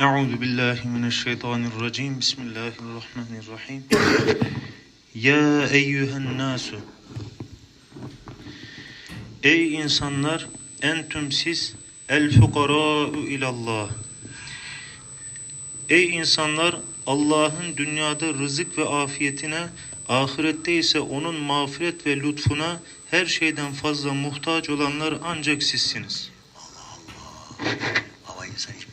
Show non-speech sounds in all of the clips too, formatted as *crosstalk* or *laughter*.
Euzu billahi mineşşeytanirracim. Bismillahirrahmanirrahim. Ya eyyühen nasu. Ey insanlar, entüm siz el fukara'u ilallah. Ey insanlar, Allah'ın dünyada rızık ve afiyetine, ahirette ise onun mağfiret ve lütfuna her şeyden fazla muhtaç olanlar ancak sizsiniz. Allah Allah. Ama insan hiç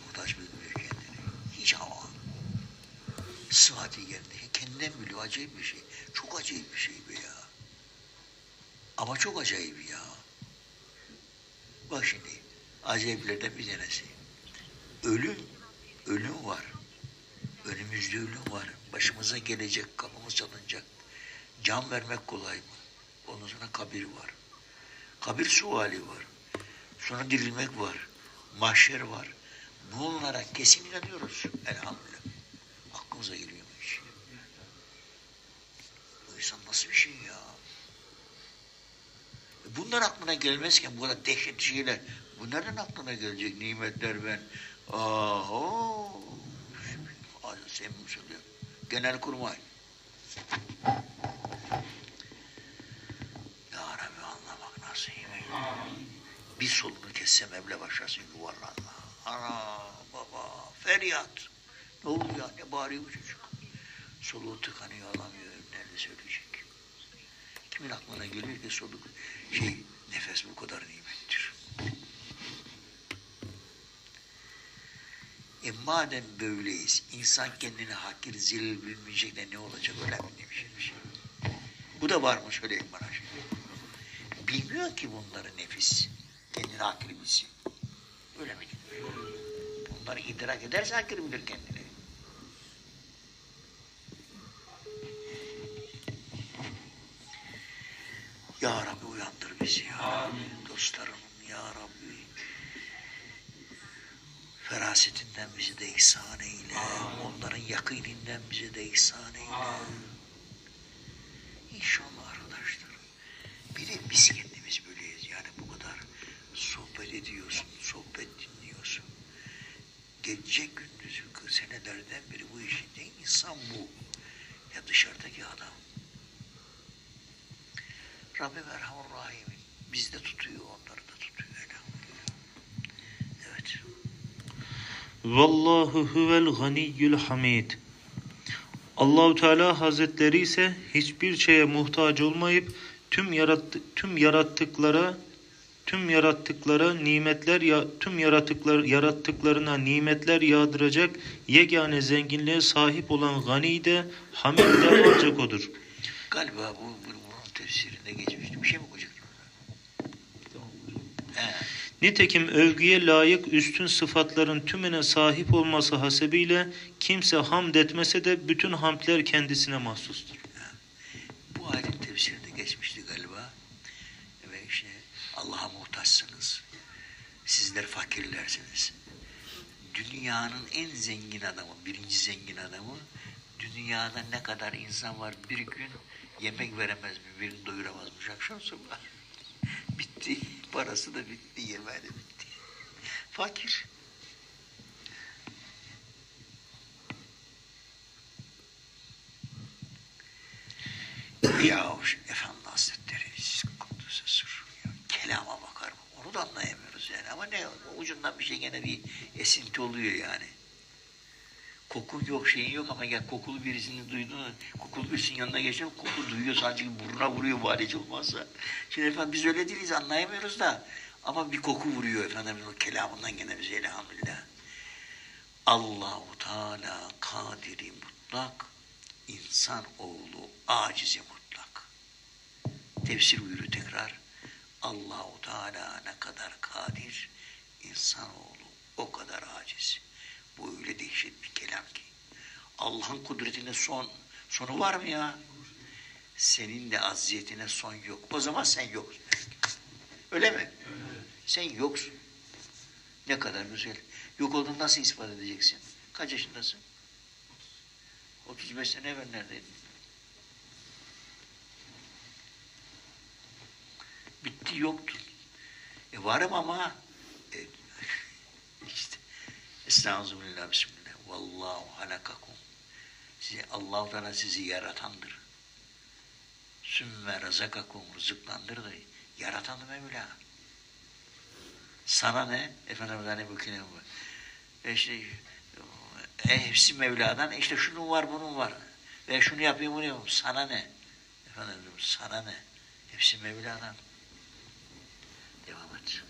Sıhhati yerinde. Kendinden biliyor. Acayip bir şey. Çok acayip bir şey bu ya. Ama çok acayip ya. Bak şimdi. Acayiplerden bir tanesi. Ölüm. Ölüm var. Önümüzde ölüm var. Başımıza gelecek. Kapımız çalınacak. Can vermek kolay mı? Ondan sonra kabir var. Kabir suali var. Sonra dirilmek var. Mahşer var. Bunlara kesin inanıyoruz. Elhamdülillah. Aklımıza geliyor mu hiç? Bu insan nasıl bir şey ya? Bunlar aklına gelmezken bu kadar dehşetli şeyler. Bu nereden aklına gelecek nimetler ben? Aho. Sevim söylüyor. Genel kurmay. Ya Rabbi anlamak eyle. Bir solunu kesse Mevla başlasın yuvarlanma. Ana baba feryat. Ne oldu ya ne bağırıyor bu çocuk? Soluğu tıkanıyor alamıyor. Nerede söyleyecek? Kimin aklına geliyor ki soluk şey nefes bu kadar nimettir. E madem böyleyiz, insan kendini hakir, zelil bilmeyecek de ne olacak öyle mi demiş şey. Bu da var mı söyleyin bana şimdi. Bilmiyor ki bunları nefis. Kendini hakir bilsin. Öyle mi? Bunları idrak ederse hakir bilir kendini. Ya Rabbi uyandır bizi ya. Dostlarım ya Rabbi. Ferasetinden bizi de ihsan eyle. Onların yakininden bize de ihsan eyle. İnşallah arkadaşlar. Bir de biz kendimiz böyleyiz. Yani bu kadar sohbet ediyorsun, sohbet dinliyorsun. Gece gündüzü senelerden beri bu işin ne insan bu. Ya dışarıdaki adam. Rabbim Erhamur Rahim. Biz de tutuyor, onları da tutuyor. Evet. Vallahu huvel ganiyyul hamid. Allahu Teala Hazretleri ise hiçbir şeye muhtaç olmayıp tüm yarattı, tüm yarattıklara tüm yarattıklara nimetler ya tüm yarattıklar yarattıklarına nimetler yağdıracak yegane zenginliğe sahip olan gani de hamid de ancak odur. Galiba bu, bu bunun tefsirinde geçmişti. Bir şey mi koyacaktın? Nitekim övgüye layık üstün sıfatların tümüne sahip olması hasebiyle kimse hamd etmese de bütün hamdler kendisine mahsustur. Bu ayetin tefsirinde geçmişti galiba. Ve işte Allah'a muhtaçsınız. Sizler fakirlersiniz. Dünyanın en zengin adamı, birinci zengin adamı, dünyada ne kadar insan var bir gün yemek veremez, birbirini doyuramazmış akşam sabah. Bitti. Parası da bitti, yemeği de bitti. Fakir. Ya Efendi Hazretleri Kudüs'e sır. Kelama bakar mı? Onu da anlayamıyoruz yani. Ama ne ucundan bir şey gene bir esinti oluyor yani. Kokun yok, şeyin yok ama ya kokulu birisini duydun, kokulu birisinin yanına geçtin, koku duyuyor sadece burnuna vuruyor bu olmazsa. Şimdi efendim biz öyle değiliz anlayamıyoruz da ama bir koku vuruyor efendim o kelamından gene bize elhamdülillah. Allahu Teala kadiri mutlak, insan oğlu acizi mutlak. Tefsir buyuruyor tekrar. Allahu Teala ne kadar kadir, insanoğlu o kadar aciz. Bu öyle dehşet bir kelam ki. Allah'ın kudretine son sonu var mı ya? Senin de aziyetine son yok. O zaman sen yoksun. Öyle mi? Sen yoksun. Ne kadar güzel. Yok olduğunu nasıl ispat edeceksin? Kaç yaşındasın? 35 sene evvel neredeydin? Bitti yoktun. E varım ama e, Estağfirullah bismillah. Vallahu halakakum. Sizi Allah Teala sizi yaratandır. Sümme razakakum rızıklandırdı. Yaratan Mevla. Sana ne? Efendimiz hani bu kelime bu. E işte e, hepsi Mevla'dan. İşte şunun var bunun var. Ve şunu yapayım bunu yapayım. Sana ne? Efendim sana ne? Hepsi Mevla'dan. Devam et.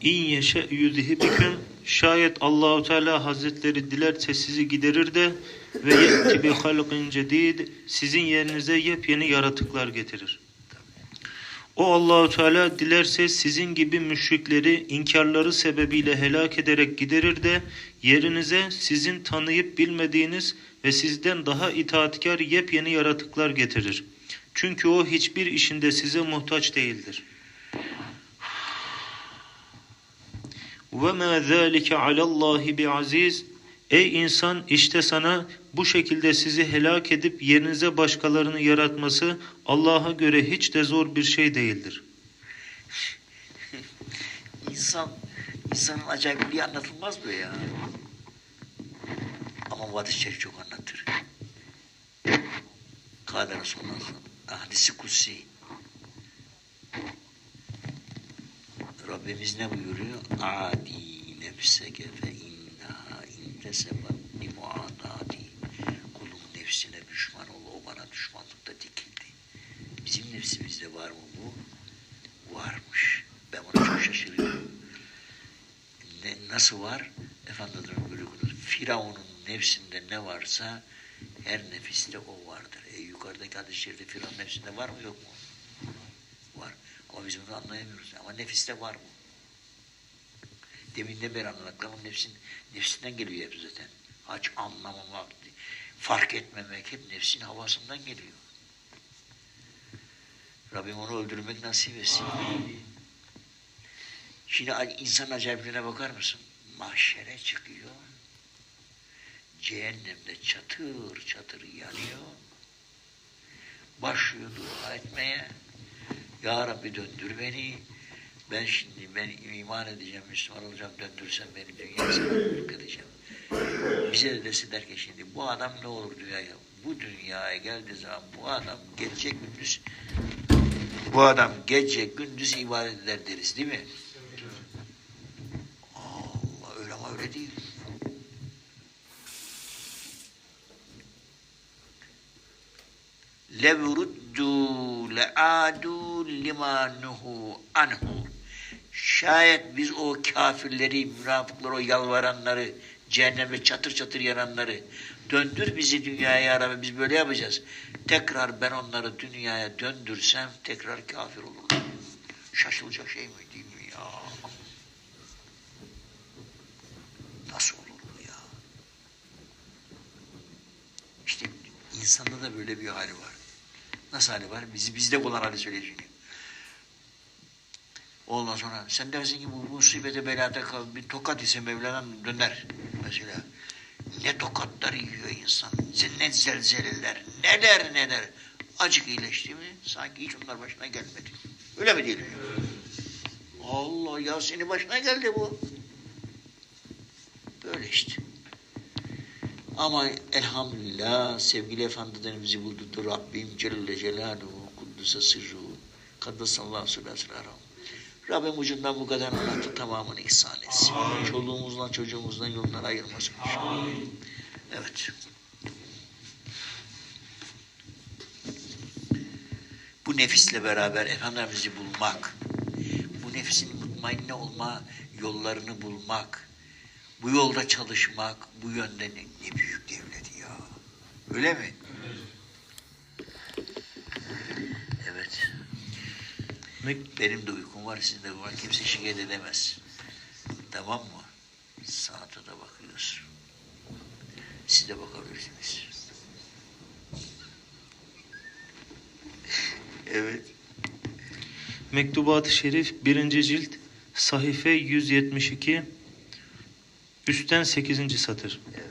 İn yeşe yuzhibiküm şayet Allahu Teala Hazretleri dilerse sizi giderir de ve ye'ti bi halqin cedid sizin yerinize yepyeni yaratıklar getirir. O Allahu Teala dilerse sizin gibi müşrikleri inkarları sebebiyle helak ederek giderir de yerinize sizin tanıyıp bilmediğiniz ve sizden daha itaatkar yepyeni yaratıklar getirir. Çünkü o hiçbir işinde size muhtaç değildir. Ve ma zalike alallahi bi aziz. Ey insan işte sana bu şekilde sizi helak edip yerinize başkalarını yaratması Allah'a göre hiç de zor bir şey değildir. *laughs* İnsan, insanın acayipliği anlatılmaz mı ya? Ama Vadis Şerif çok anlatır. Kâle Resulullah hadisi kutsi Rabbimiz ne buyuruyor? Adi nefseke fe innaha intesebet li muadati. Kulun nefsine düşman ol, o bana düşmanlıkta dikildi. Bizim nefsimizde var mı bu? Varmış. Ben buna çok şaşırıyorum. Ne, nasıl var? Efendimiz buyuruyor. Firavun'un nefsinde ne varsa her nefiste o vardır. E, yukarıdaki hadis-i şerifte Firavun nefsinde var mı yok mu? Biz bunu anlayamıyoruz. Ama nefiste var mı? Deminden beri anlattıklarım nefsin, nefsinden geliyor hep zaten. Aç anlamamak, fark etmemek hep nefsin havasından geliyor. Rabbim onu öldürmek nasip etsin. Şimdi insan acayipliğine bakar mısın? Mahşere çıkıyor. Cehennemde çatır çatır yanıyor. Başlıyor dua etmeye. Ya Rabbi döndür beni. Ben şimdi ben iman edeceğim, Müslüman olacağım, döndürsen beni dünya sana edeceğim. Bize de deseler ki şimdi bu adam ne olur dünyaya? Bu dünyaya geldiği zaman bu adam gelecek gündüz bu adam gece gündüz ibadet eder deriz değil mi? Allah öyle ama öyle değil. levruddu leadu lima nuhu anhu. Şayet biz o kafirleri, münafıkları, o yalvaranları, cehennemde çatır çatır yananları döndür bizi dünyaya ya Rabbi biz böyle yapacağız. Tekrar ben onları dünyaya döndürsem tekrar kafir olurlar. Şaşılacak şey mi değil mi ya? Nasıl olur bu ya? İşte insanda da böyle bir hali var. Nasıl hali var? Bizi bizde olan hali söyleyeceğim. Ondan sonra sen dersin ki bu musibete belada kal, bir tokat ise Mevla'dan döner mesela. Ne tokatlar yiyor insan, ne zelzeleler, neler neler. Acık iyileşti mi sanki hiç onlar başına gelmedi. Öyle mi değil mi? Allah ya senin başına geldi bu. Böyle işte. Ama elhamdülillah sevgili efendilerimizi buldurdu Rabbim Celle Celaluhu Kuddüs'e sırruhu Kaddesallahu sülâsülâhu Rabbim ucundan bu kadar anlattı tamamını ihsan etsin. Çoluğumuzdan çocuğumuzdan yolundan ayırmasın. Evet. Bu nefisle beraber Efendimiz'i bulmak, bu nefsin mutmainne olma yollarını bulmak, bu yolda çalışmak, bu yönde ne, ne büyük devlet ya. Öyle mi? Evet. Mek- Benim de uykum var, sizin de var. Kimse şikayet edemez. Tamam mı? Saate de bakıyoruz. Siz de bakabilirsiniz. *laughs* evet. Mektubat-ı Şerif 1. cilt sahife 172 üstten 8. satır. Evet.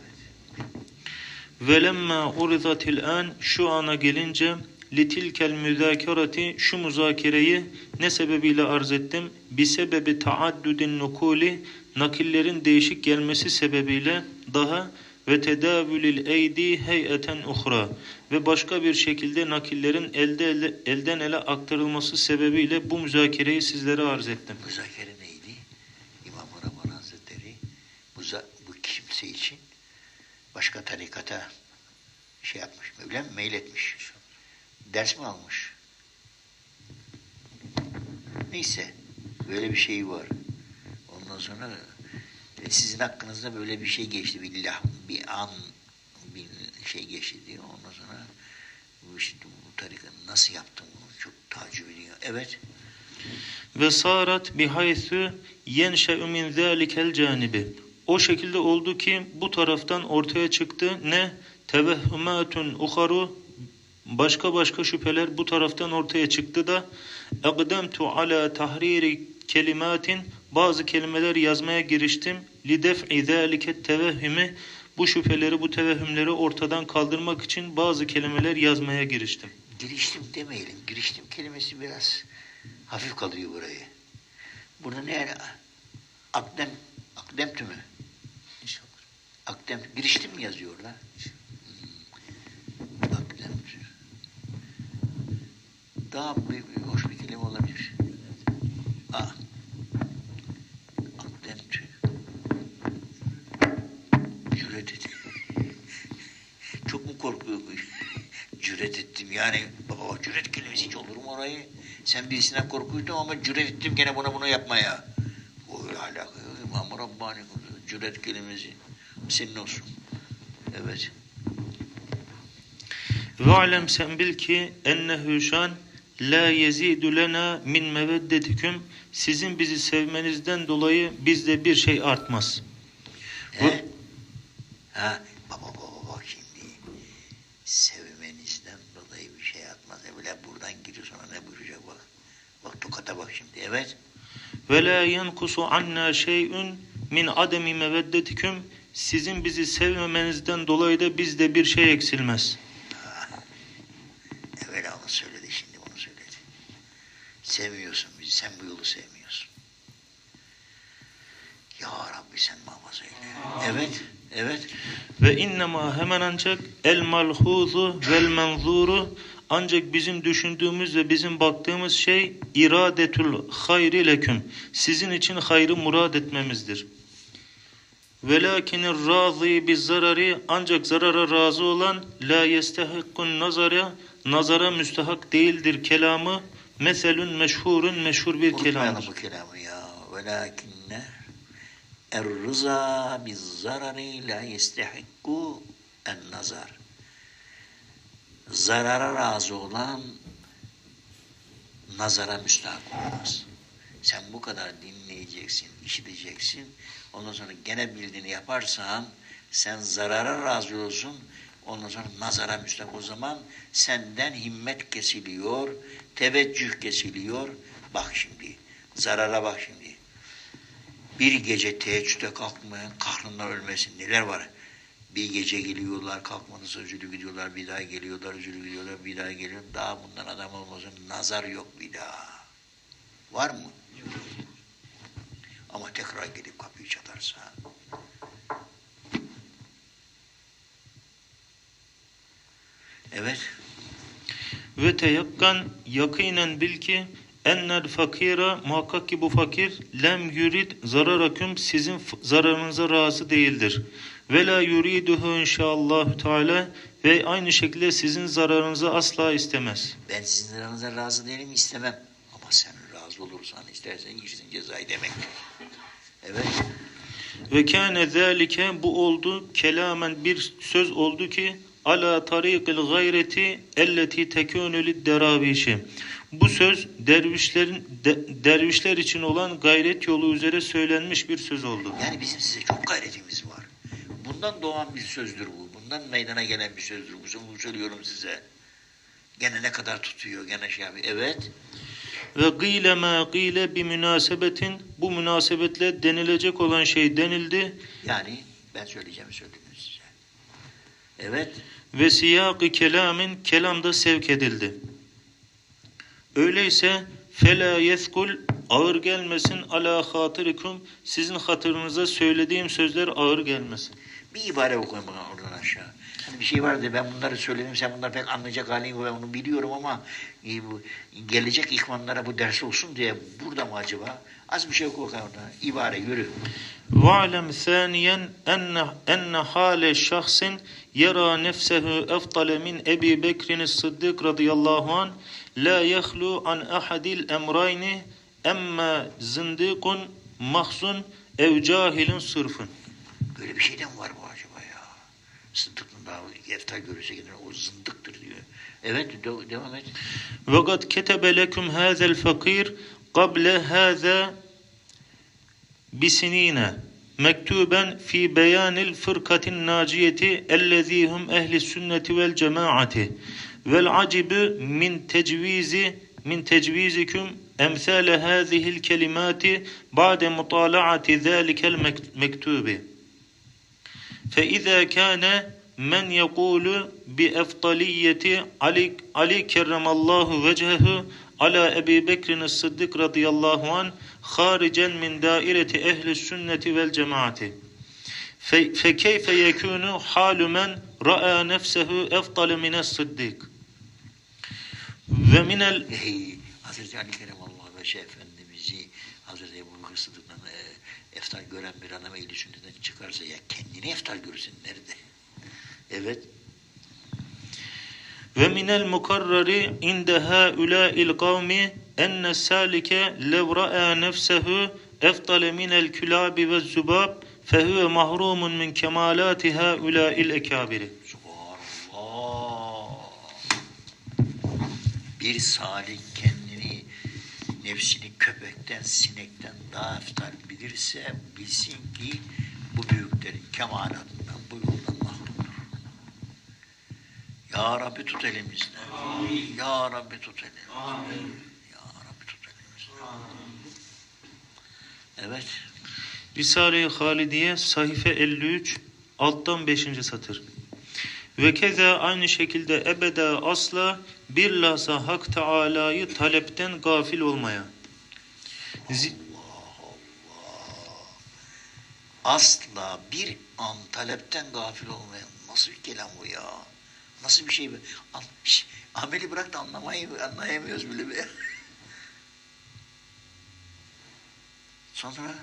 Velemma urizatil an şu ana gelince litilkel müzakereti şu müzakereyi ne sebebiyle arz ettim? Bi sebebi taaddudin nukuli nakillerin değişik gelmesi sebebiyle daha ve tedavülil eydi heyeten uhra ve başka bir şekilde nakillerin elde ele, elden ele aktarılması sebebiyle bu müzakereyi sizlere arz ettim. Müzakere neydi? İmam Ramazan Hazretleri bu, za- bu kimse için başka tarikata şey yapmış, mi? Meyletmiş. Ders mi almış? Neyse, böyle bir şey var. Ondan sonra e, sizin hakkınızda böyle bir şey geçti, bir lah, bir an, bir şey geçti diyor. Ondan sonra bu işte bu tarikat nasıl yaptın bunu çok tacip ediyor. Evet. Ve sarat bihaythu yenşe'u min zâlikel canibi. O şekilde oldu ki bu taraftan ortaya çıktı ne tevehhümatun uharu başka başka şüpheler bu taraftan ortaya çıktı da eqdemtu ala tahriri kelimatin bazı kelimeler yazmaya giriştim li def'i zâlike tevehhümi bu şüpheleri bu tevehhümleri ortadan kaldırmak için bazı kelimeler yazmaya giriştim. giriştim demeyelim. Giriştim kelimesi biraz hafif kalıyor burayı. Burada ne? Akdem, akdem tümü. Akdem, giriştim mi yazıyor orada? Hmm. Akdem tümü. Daha hoş bir kelime olabilir. Akdem tümü. Cüret et. *laughs* Çok mu korkuyor? *laughs* cüret ettim yani. Baba cüret kelimesi hiç olur mu orayı? Sen birisinden korkuyorsun ama cüret ettim gene buna bunu yapmaya. O alaka yok. İmam Rabbani cüret kelimesi. Senin olsun. Evet. Ve alem sen bil ki ennehu şan la yezidu lena min meveddetikum sizin bizi sevmenizden dolayı bizde bir şey artmaz. He? Ha? Baba baba bak şimdi. Sevmenizden dolayı bir şey atmaz. Evle buradan giriyor sonra ne buyuracak bak. Bak tokata bak şimdi. Evet. Ve la yenkusu anna şey'un min ademi meveddetikum sizin bizi sevmemenizden dolayı da bizde bir şey eksilmez. Evvela onu söyledi, şimdi bunu söyledi. Sevmiyorsun bizi, sen bu yolu sevmiyorsun. Ya Rabbi sen muhafaza eyle. Evet, evet. Ve innema hemen ancak el malhuzu vel menzuru ancak bizim düşündüğümüz ve bizim baktığımız şey iradetul hayri leküm. Sizin için hayrı murad etmemizdir. Velakinir razı biz zarari ancak zarara razı olan la yestehakkun nazara nazara müstehak değildir kelamı meselün meşhurun meşhur bir kelamdır. bu kelamı ya. Velakinne er-rıza biz zarari la yestehikku en nazar. Zarara razı olan nazara müstahak olmaz. Sen bu kadar dinleyeceksin, işiteceksin. Ondan sonra gene bildiğini yaparsan sen zarara razı olsun. Ondan sonra nazara müstahak o zaman senden himmet kesiliyor, teveccüh kesiliyor. Bak şimdi, zarara bak şimdi. Bir gece teheccüde kalkmayan kahrından ölmesin neler var. Bir gece geliyorlar, kalkmanız özürlü gidiyorlar, bir daha geliyorlar, özürlü gidiyorlar, bir daha geliyor. Daha bundan adam olmasın, nazar yok bir daha. Var mı? Ama tekrar gelip kapıyı çalarsa. Evet. Ve teyakkan yakinen bil ki ennel fakira muhakkak ki bu fakir lem yurid zararakum sizin zararınıza razı değildir. Ve la yuriduhu inşallah teala ve aynı şekilde sizin zararınızı asla istemez. Ben sizin aranıza razı değilim istemem. Ama sen razı olursan istersen yersin cezayı demek. Evet. Ve kâne zâlike bu oldu kelamen bir söz oldu ki ala tarikil gayreti elleti tekûnü lidderavişi. Bu söz dervişlerin de- dervişler için olan gayret yolu üzere söylenmiş bir söz oldu. Yani bizim size çok gayretimiz var. Bundan doğan bir sözdür bu. Bundan meydana gelen bir sözdür bu. Bunu söylüyorum size. Gene ne kadar tutuyor, gene şey yapıyor. Evet. Ve gîle mâ gîle bi münasebetin bu münasebetle denilecek olan şey denildi Yani ben söyleyeceğimi söyledim size. Evet. Ve siyâk-ı kelamin kelamda sevk edildi. Öyleyse felâ yethkul ağır gelmesin ala hatirikum sizin hatırınıza söylediğim sözler ağır gelmesin. Bir ibare okuyun bana oradan aşağı. Hani bir şey vardı ben bunları söyledim sen bunları pek anlayacak halin yok ben onu biliyorum ama e, bu, gelecek ihvanlara bu ders olsun diye burada mı acaba? Az bir şey oku bakalım oradan. İbare yürü. وَاعْلَمْ ثَانِيًا أَنَّ, أَنَّ حَالَ شَخْصٍ يَرَى نَفْسَهُ أَفْضَلَ مِنْ أَبِي بَكْرٍ الصِّدِّيقِ رضي الله عنه لا يخلو عن أحد الأمرين أما زنديق مخز أو جاهل صرف Böyle bir şeyden var bu acaba ya? Sıddık'ın yefta görüşe giden o zındıktır diyor. Evet de, devam et. Vakat ketebe leküm hazel fakir kable haza bisinine mektuben fi beyanil fırkatin naciyeti ellezihum ehli sünneti vel cemaati vel acibi min tecvizi min tecviziküm emsale hazihil kelimati ba'de mutalaati zâlikel mektubi fe izâ kâne men yekulu bi eftaliyeti Ali Ali kerremallahu vecehu ala Ebi Bekrin Sıddık radıyallahu an haricen min daireti ehli sünneti vel cemaati. Fe, fe keyfe yekunu halu men ra'a nefsehu eftal min Sıddık. Ve min el Hazreti Ali kerremallahu vecehu efendimizi Hazreti Ebu Bekir Sıddık'tan e, eftal gören bir adam ehli sünnetten çıkarsa ya kendini eftal görsün nerede? Evet. Ve minel mukarrari inde haulâil kavmi enne sâlike levra'e nefsehu eftale minel külabi ve zübab fehüve mahrumun min kemalâti haulâil ekâbiri. Bir salih kendini nefsini köpekten, sinekten daha eftal bilirse bilsin ki bu büyüklerin kemalatı Ya Rabbi tut elimizden. Ya Rabbi tut elimizden. Ya Rabbi tut elimizden. Evet. Risale-i Halidiye sayfa 53 alttan 5. satır. Ve keza aynı şekilde ebeda asla bir lahza Hak Teala'yı talepten gafil olmaya. Zi- asla bir an talepten gafil olmayan nasıl bir kelam bu ya? Nasıl bir şey bu? An- şş, Ameli bırak da anlamayı anlayamıyoruz bile be. Sonra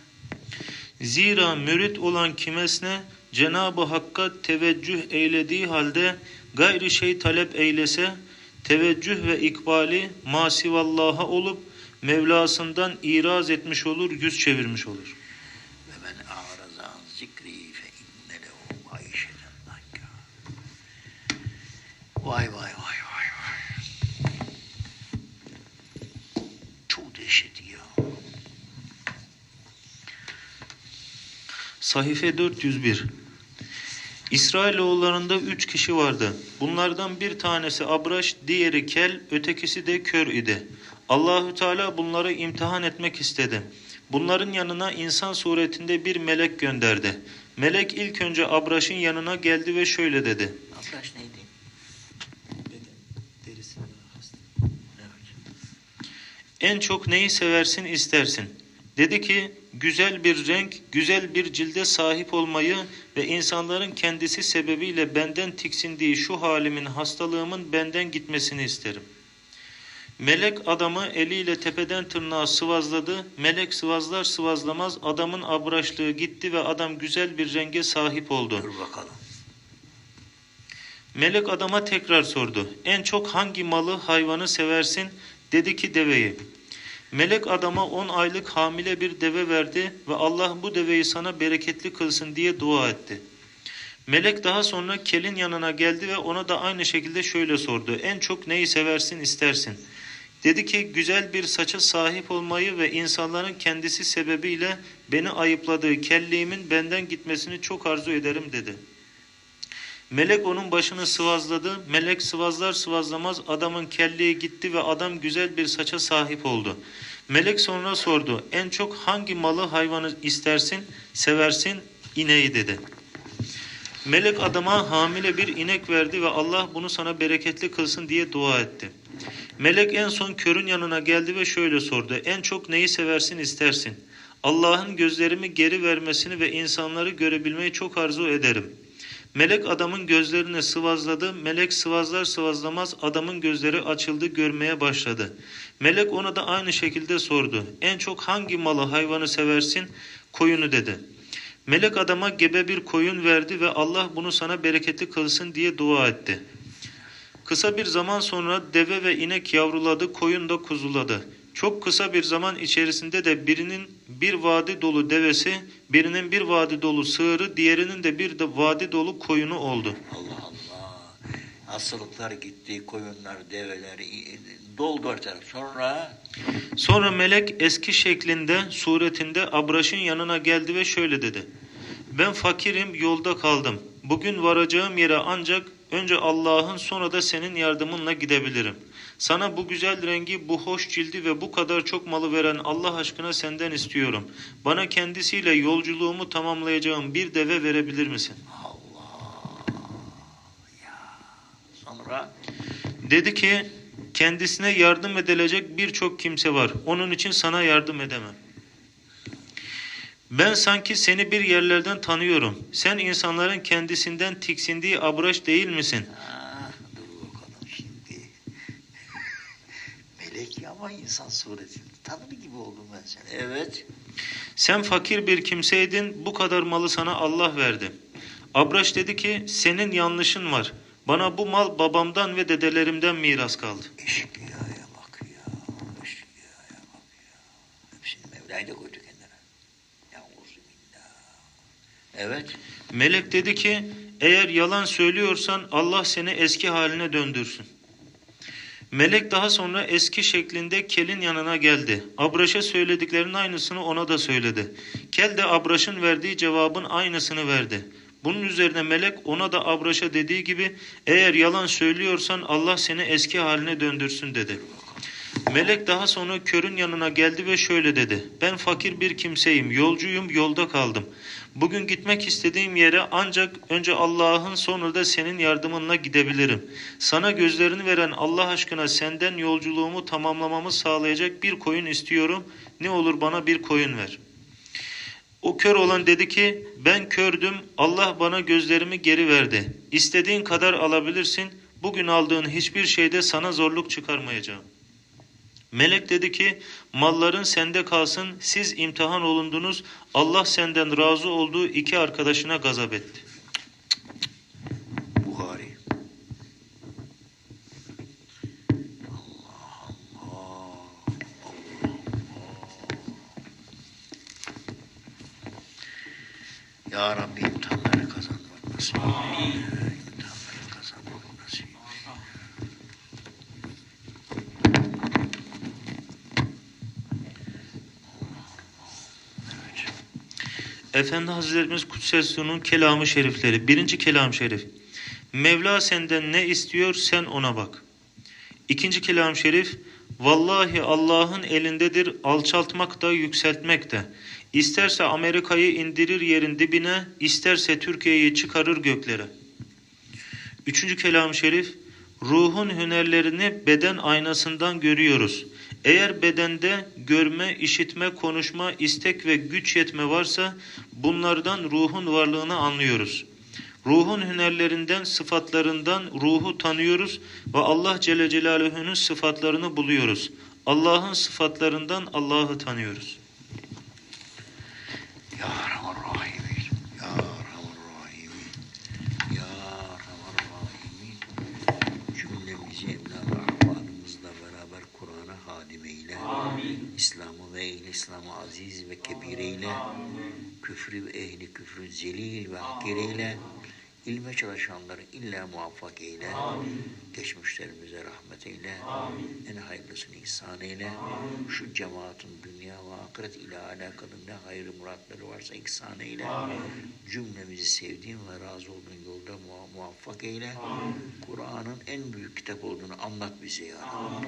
Zira mürit olan kimesine Cenab-ı Hakk'a teveccüh eylediği halde gayri şey talep eylese teveccüh ve ikbali masivallaha olup Mevlasından iraz etmiş olur, yüz çevirmiş olur. ve men a'raza an zikri fe inne lehu maişeten danka. Vay vay vay vay vay. Çok dehşet ya. Sahife 401 İsrailoğullarında üç kişi vardı. Bunlardan bir tanesi Abraş, diğeri Kel, ötekisi de kör idi. Allahü Teala bunları imtihan etmek istedi. Bunların yanına insan suretinde bir melek gönderdi. Melek ilk önce Abraş'ın yanına geldi ve şöyle dedi. Abraş neydi? Evet. En çok neyi seversin istersin? Dedi ki güzel bir renk, güzel bir cilde sahip olmayı ve insanların kendisi sebebiyle benden tiksindiği şu halimin hastalığımın benden gitmesini isterim. Melek adamı eliyle tepeden tırnağa sıvazladı. Melek sıvazlar sıvazlamaz adamın abraşlığı gitti ve adam güzel bir renge sahip oldu. Dur bakalım. Melek adama tekrar sordu. En çok hangi malı, hayvanı seversin? Dedi ki deveyi. Melek adama 10 aylık hamile bir deve verdi ve Allah bu deveyi sana bereketli kılsın diye dua etti. Melek daha sonra kelin yanına geldi ve ona da aynı şekilde şöyle sordu. En çok neyi seversin istersin? Dedi ki güzel bir saça sahip olmayı ve insanların kendisi sebebiyle beni ayıpladığı kelliğimin benden gitmesini çok arzu ederim dedi. Melek onun başını sıvazladı. Melek sıvazlar sıvazlamaz adamın kelliği gitti ve adam güzel bir saça sahip oldu. Melek sonra sordu. En çok hangi malı hayvanı istersin, seversin? İneği dedi. Melek adama hamile bir inek verdi ve Allah bunu sana bereketli kılsın diye dua etti. Melek en son körün yanına geldi ve şöyle sordu. En çok neyi seversin istersin? Allah'ın gözlerimi geri vermesini ve insanları görebilmeyi çok arzu ederim. Melek adamın gözlerini sıvazladı. Melek sıvazlar sıvazlamaz adamın gözleri açıldı görmeye başladı. Melek ona da aynı şekilde sordu. En çok hangi malı hayvanı seversin? Koyunu dedi. Melek adama gebe bir koyun verdi ve Allah bunu sana bereketli kılsın diye dua etti. Kısa bir zaman sonra deve ve inek yavruladı, koyun da kuzuladı. Çok kısa bir zaman içerisinde de birinin bir vadi dolu devesi, birinin bir vadi dolu sığırı, diğerinin de bir de vadi dolu koyunu oldu. Allah Allah. Hastalıklar gitti, koyunlar, develer doldu ortalık. Sonra Sonra melek eski şeklinde, suretinde Abraş'ın yanına geldi ve şöyle dedi. Ben fakirim, yolda kaldım. Bugün varacağım yere ancak önce Allah'ın sonra da senin yardımınla gidebilirim. Sana bu güzel rengi, bu hoş cildi ve bu kadar çok malı veren Allah aşkına senden istiyorum. Bana kendisiyle yolculuğumu tamamlayacağım bir deve verebilir misin? Allah ya. Sonra Dedi ki kendisine yardım edilecek birçok kimse var. Onun için sana yardım edemem. Ben sanki seni bir yerlerden tanıyorum. Sen insanların kendisinden tiksindiği abraş değil misin? Ama insan suretinde. Tanrı gibi oldum ben seni. Evet. Sen fakir bir kimseydin, bu kadar malı sana Allah verdi. Abraş dedi ki, senin yanlışın var. Bana bu mal babamdan ve dedelerimden miras kaldı. Eşkıya'ya bak ya. Eşkıya'ya bak ya. Hepsini Mevla'yı da koydu kendine. Ya. Evet. Melek dedi ki, eğer yalan söylüyorsan Allah seni eski haline döndürsün. Melek daha sonra eski şeklinde Kel'in yanına geldi. Abraş'a söylediklerinin aynısını ona da söyledi. Kel de Abraş'ın verdiği cevabın aynısını verdi. Bunun üzerine melek ona da Abraş'a dediği gibi eğer yalan söylüyorsan Allah seni eski haline döndürsün dedi. Melek daha sonra körün yanına geldi ve şöyle dedi. Ben fakir bir kimseyim, yolcuyum, yolda kaldım. Bugün gitmek istediğim yere ancak önce Allah'ın sonra da senin yardımınla gidebilirim. Sana gözlerini veren Allah aşkına senden yolculuğumu tamamlamamı sağlayacak bir koyun istiyorum. Ne olur bana bir koyun ver. O kör olan dedi ki ben kördüm Allah bana gözlerimi geri verdi. İstediğin kadar alabilirsin. Bugün aldığın hiçbir şeyde sana zorluk çıkarmayacağım. Melek dedi ki malların sende kalsın siz imtihan olundunuz Allah senden razı olduğu iki arkadaşına gazap etti. Buhari. Allah Allah. Allah Allah. Ya Rabbi imtihanları kazanmak nasip. Amin. İmtihanları kazanmak nasip. Evet. Efendi Hazretlerimiz Kudsessu'nun kelamı şerifleri. Birinci kelam şerif. Mevla senden ne istiyor sen ona bak. İkinci kelam şerif. Vallahi Allah'ın elindedir alçaltmak da yükseltmek de. İsterse Amerika'yı indirir yerin dibine, isterse Türkiye'yi çıkarır göklere. Üçüncü kelam şerif. Ruhun hünerlerini beden aynasından görüyoruz. Eğer bedende görme, işitme, konuşma, istek ve güç yetme varsa bunlardan ruhun varlığını anlıyoruz. Ruhun hünerlerinden, sıfatlarından ruhu tanıyoruz ve Allah Celle Celaluhu'nun sıfatlarını buluyoruz. Allah'ın sıfatlarından Allah'ı tanıyoruz. Ya Rahman İslam'ı aziz ve kebir eyle. Küfrü ve ehli küfrü zelil ve hakir eyle. İlme çalışanları illa muvaffak eyle. Geçmişlerimize rahmet eyle. En hayırlısını ihsan eyle. Şu cemaatin dünya ve ahiret ile alakalı ne hayırlı muratları varsa ihsan eyle. Cümlemizi sevdiğin ve razı olduğun yolda muvaffak eyle. Kur'an'ın en büyük kitap olduğunu anlat bize ya Rabbi.